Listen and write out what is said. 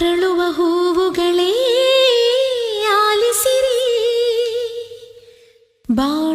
ಅರಳುವ ಹೂವುಗಳೇ ಆಲಿಸಿರಿ. ಬಾ